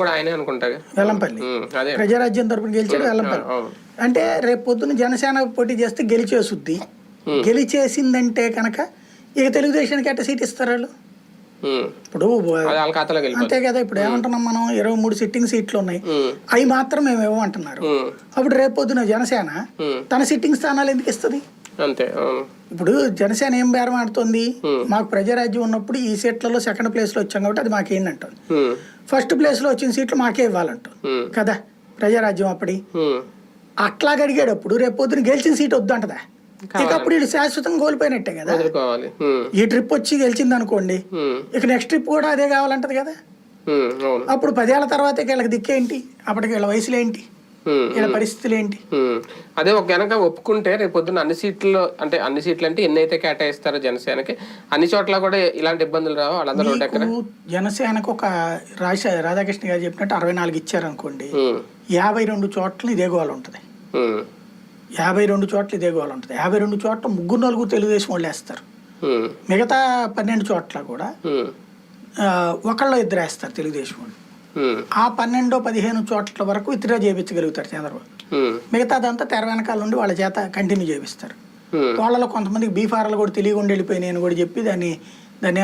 కూడా ఆయనే అనుకుంటాగా? వెల్లంపల్లి. ప్రజారాజ్యం తరపున గెలిచాడు వెల్లంపల్లి. అంటే రేపు పొద్దున్న జనసేన పోటీ చేస్తే గెలిచేసుద్ది గెలిచేసిందంటే కనుక ఇక తెలుగుదేశానికి ఎట్ట సీట్ ఇస్తారు వాళ్ళు? ఇప్పుడు అంతే కదా ఇప్పుడు ఏమంటున్నాం మనం? ఇరవై మూడు సిట్టింగ్ సీట్లు ఉన్నాయి. అవి మాత్రం మేము ఇవ్వమంటున్నారు. అప్పుడు రేపు పొద్దున జనసేన తన సిట్టింగ్ స్థానాలు ఎందుకు ఇస్తుంది? అంతే ఇప్పుడు జనసేన ఏం బేరం ఆడుతుంది. మాకు ప్రజారాజ్యం ఉన్నప్పుడు ఈ సీట్లలో సెకండ్ ప్లేస్లో వచ్చాం కాబట్టి అది మాకేంటంటుంది ఉమ్, ఫస్ట్ ప్లేస్లో వచ్చిన సీట్లు మాకే ఇవ్వాలంటుంది కదా? ప్రజారాజ్యం అప్పటి. ఉమ్, అట్లాగ అడిగేటప్పుడు రేపు పొద్దున గెలిచిన సీట్ వద్దంటదా? ఇక అప్పుడు వీళ్ళు శాశ్వతంగా కోల్పోయినట్టే కదా? ఈ ట్రిప్ వచ్చి గెలిచింది అనుకోండి ఇక నెక్స్ట్ ట్రిప్ కూడా అదే కావాలంటది కదా? అప్పుడు పదేళ్ళ తర్వాత వీళ్ళకి దిక్కేంటి? అప్పటికి వీళ్ళ వయసులు ఏంటి వీళ్ళ పరిస్థితులు ఏంటి. అదే ఒక గనక ఒప్పుకుంటే రేపు పొద్దున్న అన్ని సీట్లు అంటే అన్ని సీట్లు అంటే ఎన్ని అయితే కేటాయిస్తారో జనసేనకి అన్ని చోట్ల కూడా ఇలాంటి ఇబ్బందులు రావు? వాళ్ళందరూ జనసేనకు ఒక రాజ రాధాకృష్ణ గారు చెప్పినట్టు అరవై నాలుగు ఇచ్చారనుకోండి ఉమ్, యాభై రెండు చోట్ల ఇదే గోల ఉంటుంది. యాభై రెండు చోట్ల ఇదే గోల ఉంటుంది. యాభై రెండు చోట్ల ముగ్గురు నలుగురు తెలుగుదేశం వాళ్ళు వేస్తారు. మిగతా పన్నెండు చోట్ల కూడా ఒకళ్ళు ఇద్దరు వేస్తారు తెలుగుదేశం వాళ్ళు. ఆ పన్నెండు పదిహేను చోట్ల వరకు విత్డ్రా చేయించగలుగుతారు చంద్రబాబు. మిగతాదంతా తెర వెనకాల నుండి వాళ్ళ చేత కంటిన్యూ చేపిస్తారు. వాళ్ళలో కొంతమందికి బీఫారాలు కూడా తెలియకుండా వెళ్ళిపోయినాయి అని కూడా చెప్పి దాన్ని దాన్ని